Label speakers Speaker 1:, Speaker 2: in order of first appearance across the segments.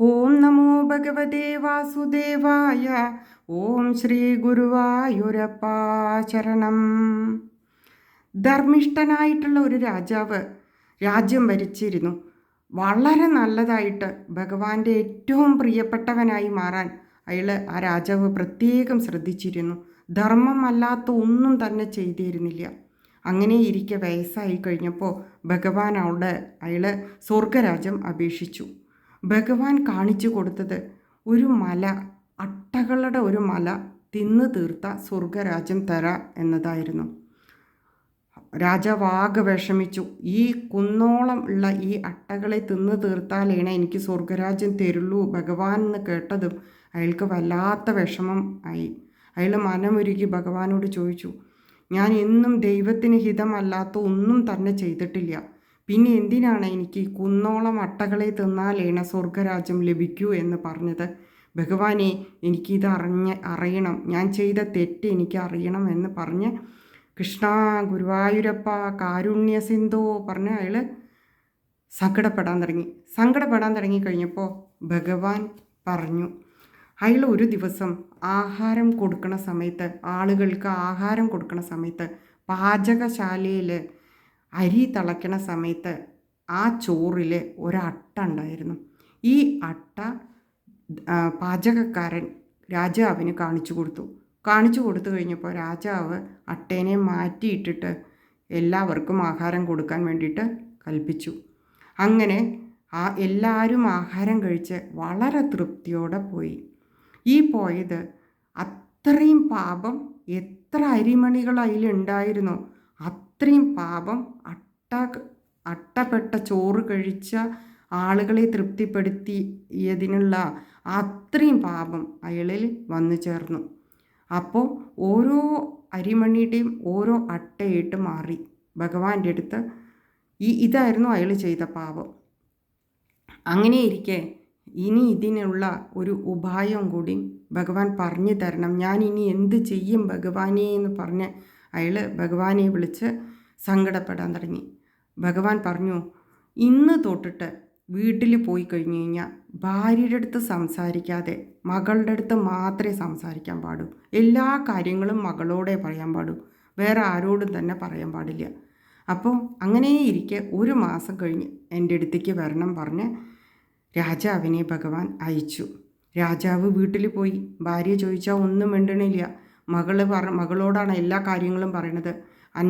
Speaker 1: ഓം നമോ ഭഗവതേ വാസുദേവായ ഓം ശ്രീ ഗുരുവായൂരപ്പ ശരണം ധർമ്മിഷ്ഠനായിട്ടുള്ള ഒരു രാജാവ് രാജ്യം ഭരിച്ചിരുന്നു. വളരെ നല്ലതായിട്ട് ഭഗവാന്റെ ഏറ്റവും പ്രിയപ്പെട്ടവനായി മാറാൻ അയാൾ ആ രാജാവ് പ്രത്യേകം ശ്രദ്ധിച്ചിരുന്നു. ധർമ്മമല്ലാത്ത ഒന്നും തന്നെ ചെയ്തിരുന്നില്ല. അങ്ങനെ ഇരിക്കെ വയസ്സായി കഴിഞ്ഞപ്പോൾ ഭഗവാൻ അവിടെ അയാൾ സ്വർഗരാജ്യം അപേക്ഷിച്ചു. ഭഗവാൻ കാണിച്ചു കൊടുത്തത് ഒരു മല അട്ടകളുടെ ഒരു മല തിന്നു തീർത്ത സ്വർഗരാജ്യം തര എന്നതായിരുന്നു. രാജാവാകെ വിഷമിച്ചു. ഈ കുന്നോളം ഉള്ള ഈ അട്ടകളെ തിന്നു തീർത്താലേണ എനിക്ക് സ്വർഗരാജ്യം തരുള്ളൂ ഭഗവാൻ എന്ന് കേട്ടതും അയാൾക്ക് വല്ലാത്ത വിഷമം ആയി. അയാൾ മനമൊരുക്കി ഭഗവാനോട് ചോദിച്ചു ഞാൻ എന്നും ദൈവത്തിന് ഹിതമല്ലാത്ത ഒന്നും തന്നെ ചെയ്തിട്ടില്ല. പിന്നെ എന്തിനാണ് എനിക്ക് കുന്നോളം അട്ടകളെ തിന്നാലേണ സ്വർഗരാജ്യം ലഭിക്കൂ എന്ന് പറഞ്ഞത്? ഭഗവാനെ എനിക്കിത് അറിഞ്ഞ അറിയണം. ഞാൻ ചെയ്ത തെറ്റ് എനിക്ക് അറിയണം എന്ന് പറഞ്ഞ് കൃഷ്ണ ഗുരുവായൂരപ്പ കാരുണ്യ സിന്ധു പറഞ്ഞ് അയാൾ സങ്കടപ്പെടാൻ തുടങ്ങി. സങ്കടപ്പെടാൻ തുടങ്ങി കഴിഞ്ഞപ്പോൾ ഭഗവാൻ പറഞ്ഞു അയാൾ ഒരു ദിവസം ആഹാരം കൊടുക്കണ സമയത്ത് ആളുകൾക്ക് ആഹാരം കൊടുക്കണ സമയത്ത് പാചകശാലയിൽ അരി തിളയ്ക്കണ സമയത്ത് ആ ചോറിൽ ഒരട്ട ഉണ്ടായിരുന്നു ഈ അട്ട പാചകക്കാരൻ രാജാവിന് കാണിച്ചു കൊടുത്തു. കാണിച്ചു കൊടുത്തു കഴിഞ്ഞപ്പോൾ രാജാവ് അട്ടേനെ മാറ്റിയിട്ടിട്ട് എല്ലാവർക്കും ആഹാരം കൊടുക്കാൻ വേണ്ടിയിട്ട് കൽപ്പിച്ചു. അങ്ങനെ ആ എല്ലാവരും ആഹാരം കഴിച്ച് വളരെ തൃപ്തിയോടെ പോയി. ഈ പോയത് അത്രയും പാപം എത്ര അരിമണികൾ അതിലുണ്ടായിരുന്നോ അത്രയും പാപം അട്ട അട്ടപ്പെട്ട ചോറ് കഴിച്ച ആളുകളെ തൃപ്തിപ്പെടുത്തിയതിനുള്ള അത്രയും പാപം അയാളിൽ വന്നു ചേർന്നു. അപ്പോൾ ഓരോ അരിമണിയുടെയും ഓരോ അട്ടയിട്ട് മാറി. ഭഗവാന്റെ അടുത്ത് ഈ ഇതായിരുന്നു അയാൾ ചെയ്ത പാപം. അങ്ങനെ ഇരിക്കെ ഇനി ഇതിനുള്ള ഒരു ഉപായം കൂടി ഭഗവാൻ പറഞ്ഞു തരണം. ഞാൻ ഇനി എന്ത് ചെയ്യും ഭഗവാനെ എന്ന് പറഞ്ഞ് അയാൾ ഭഗവാനെ വിളിച്ച് സങ്കടപ്പെടാൻ തുടങ്ങി. ഭഗവാൻ പറഞ്ഞു ഇന്ന് തൊട്ടിട്ട് വീട്ടിൽ പോയി കഴിഞ്ഞു കഴിഞ്ഞാൽ ഭാര്യയുടെ അടുത്ത് സംസാരിക്കാതെ മകളുടെ അടുത്ത് മാത്രമേ സംസാരിക്കാൻ പാടൂ. എല്ലാ കാര്യങ്ങളും മകളോടെ പറയാൻ പാടൂ. വേറെ ആരോടും തന്നെ പറയാൻ പാടില്ല. അപ്പോൾ അങ്ങനെ ഇരിക്കെ ഒരു മാസം കഴിഞ്ഞ് എന്റെ അടുത്തേക്ക് വരണം പറഞ്ഞ് രാജാവിനെ ഭഗവാൻ അയച്ചു. രാജാവ് വീട്ടിൽ പോയി. ഭാര്യ ചോദിച്ചാൽ ഒന്നും മിണ്ടണില്ല. മകൾ പറ മകളോടാണ് എല്ലാ കാര്യങ്ങളും പറയണത്. അൻ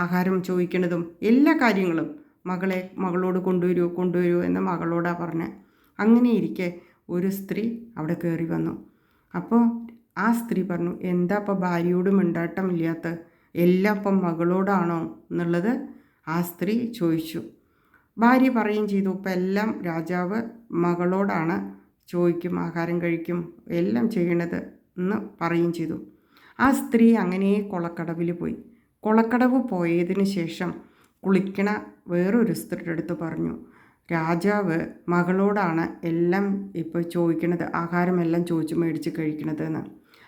Speaker 1: ആഹാരം ചോദിക്കണതും എല്ലാ കാര്യങ്ങളും മകളെ മകളോട് കൊണ്ടുവരൂ കൊണ്ടുവരൂ എന്ന് മകളോടാണ് പറഞ്ഞത് അങ്ങനെ ഇരിക്കെ ഒരു സ്ത്രീ അവിടെ കയറി വന്നു. അപ്പോൾ ആ സ്ത്രീ പറഞ്ഞു എന്താ ഇപ്പം ഭാര്യയോട് മിണ്ടാട്ടമില്ലാത്ത എല്ലാം ഇപ്പം മകളോടാണോ? എന്നുള്ളത് ആ സ്ത്രീ ചോദിച്ചു. ഭാര്യ പറയുകയും ചെയ്തു ഇപ്പം എല്ലാം രാജാവ് മകളോടാണ് ചോദിക്കും ആഹാരം കഴിക്കും എല്ലാം ചെയ്യണത് എന്ന് പറയുകയും ചെയ്തു. ആ സ്ത്രീ അങ്ങനെ കൊളക്കടവിൽ പോയി. കൊളക്കടവ് പോയതിന് ശേഷം കുളിക്കണ വേറൊരു സ്ത്രീയുടെ അടുത്ത് പറഞ്ഞു രാജാവ് മകളോടാണ് എല്ലാം ഇപ്പോൾ ചോദിക്കണത് ആഹാരമെല്ലാം ചോദിച്ച് മേടിച്ച് കഴിക്കണതെന്ന്.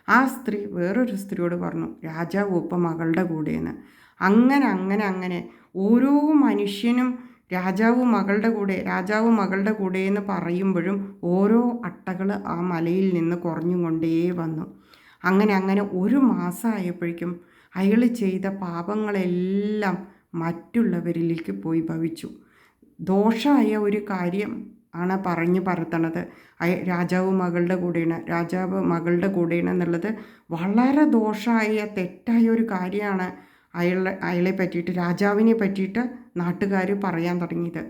Speaker 1: ആ സ്ത്രീ വേറൊരു സ്ത്രീയോട് പറഞ്ഞു രാജാവ് ഇപ്പം മകളുടെ കൂടെയെന്ന് അങ്ങനെ അങ്ങനെ അങ്ങനെ ഓരോ മനുഷ്യനും രാജാവ് മകളുടെ കൂടെ രാജാവ് മകളുടെ കൂടെ എന്ന് പറയുമ്പോഴും ഓരോ അട്ടകൾ ആ മലയിൽ നിന്ന് കുറഞ്ഞുകൊണ്ടേ വന്നു. അങ്ങനെ അങ്ങനെ ഒരു മാസമായപ്പോഴേക്കും അയാൾ ചെയ്ത പാപങ്ങളെല്ലാം മറ്റുള്ളവരിലേക്ക് പോയി ഭവിച്ചു. ദോഷമായ ഒരു കാര്യം ആണ് പറഞ്ഞു പറത്തണത് രാജാവ് മകളുടെ കൂടെയാണ്. രാജാവ് മകളുടെ കൂടെയാണ് എന്നുള്ളത് വളരെ ദോഷമായ തെറ്റായ ഒരു കാര്യമാണ് അയാളെ അയാളെ പറ്റിയിട്ട് രാജാവിനെ പറ്റിയിട്ട് നാട്ടുകാർ പറയാൻ തുടങ്ങിയത്.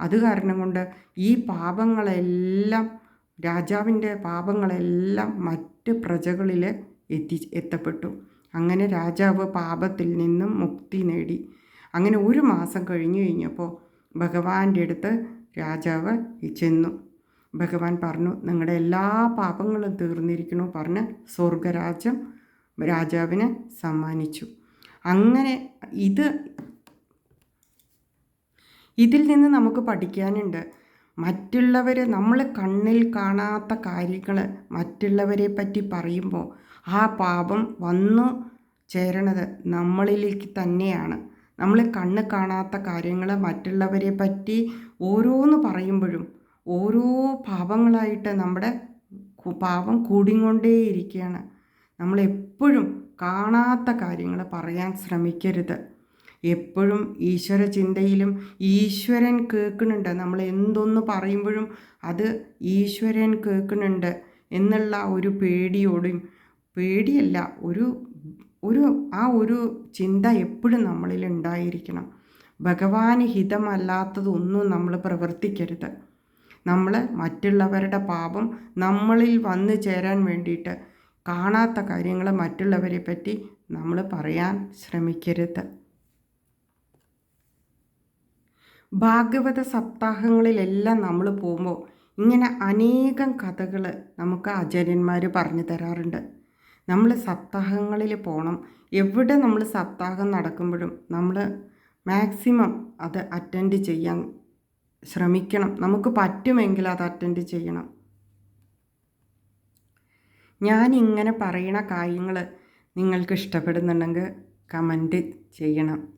Speaker 1: അത് കാരണം കൊണ്ട് ഈ പാപങ്ങളെല്ലാം രാജാവിന്റെ പാപങ്ങളെല്ലാം മറ്റ് പ്രജകളിൽ എത്തി എത്തപ്പെട്ടു. അങ്ങനെ രാജാവ് പാപത്തിൽ നിന്നും മുക്തി നേടി. അങ്ങനെ ഒരു മാസം കഴിഞ്ഞു കഴിഞ്ഞപ്പോൾ ഭഗവാന്റെ അടുത്ത് രാജാവ് ചെന്നു. ഭഗവാൻ പറഞ്ഞു നിങ്ങളുടെ എല്ലാ പാപങ്ങളും തീർന്നിരിക്കണു പറഞ്ഞ് സ്വർഗരാജ്യം രാജാവിനെ സമ്മാനിച്ചു. അങ്ങനെ ഇത് ഇതിൽ നിന്ന് നമുക്ക് പഠിക്കാനുണ്ട്. മറ്റുള്ളവർ നമ്മൾ കണ്ണിൽ കാണാത്ത കാര്യങ്ങൾ മറ്റുള്ളവരെ പറ്റി പറയുമ്പോൾ ആ പാപം വന്നു ചേരണത് നമ്മളിലേക്ക് തന്നെയാണ്. നമ്മൾ കണ്ണ് കാണാത്ത കാര്യങ്ങൾ മറ്റുള്ളവരെ പറ്റി ഓരോന്ന് പറയുമ്പോഴും ഓരോ പാപങ്ങളായിട്ട് നമ്മുടെ പാപം കൂടിക്കൊണ്ടേയിരിക്കുകയാണ് നമ്മളെപ്പോഴും കാണാത്ത കാര്യങ്ങൾ പറയാൻ ശ്രമിക്കരുത്. എപ്പോഴും ഈശ്വര ചിന്തയിലും ഈശ്വരൻ കേൾക്കുന്നുണ്ട്. നമ്മൾ എന്തൊന്ന് പറയുമ്പോഴും അത് ഈശ്വരൻ കേൾക്കുന്നുണ്ട് എന്നുള്ള ഒരു പേടിയോടും പേടിയല്ല ഒരു ഒരു ആ ഒരു ചിന്ത എപ്പോഴും നമ്മളിൽ ഉണ്ടായിരിക്കണം. ഭഗവാന് ഹിതമല്ലാത്തതൊന്നും നമ്മൾ പ്രവർത്തിക്കരുത്. നമ്മൾ മറ്റുള്ളവരുടെ പാപം നമ്മളിൽ വന്നു ചേരാൻ വേണ്ടിയിട്ട് കാണാത്ത കാര്യങ്ങൾ മറ്റുള്ളവരെ പറ്റി നമ്മൾ പറയാൻ ശ്രമിക്കരുത്. ഭാഗവത സപ്താഹങ്ങളിലെല്ലാം നമ്മൾ പോകുമ്പോൾ ഇങ്ങനെ അനേകം കഥകൾ നമുക്ക് ആചാര്യന്മാർ പറഞ്ഞു തരാറുണ്ട്. നമ്മൾ സപ്താഹങ്ങളിൽ പോകണം എവിടെ നമ്മൾ സപ്താഹം നടക്കുമ്പോഴും നമ്മൾ മാക്സിമം അത് അറ്റൻഡ് ചെയ്യാൻ ശ്രമിക്കണം. നമുക്ക് പറ്റുമെങ്കിൽ അത് അറ്റൻഡ് ചെയ്യണം. ഞാൻ ഇങ്ങനെ പറയണ കാര്യങ്ങൾ നിങ്ങൾക്ക് ഇഷ്ടപ്പെടുന്നുണ്ടെങ്കിൽ കമന്റ് ചെയ്യണം.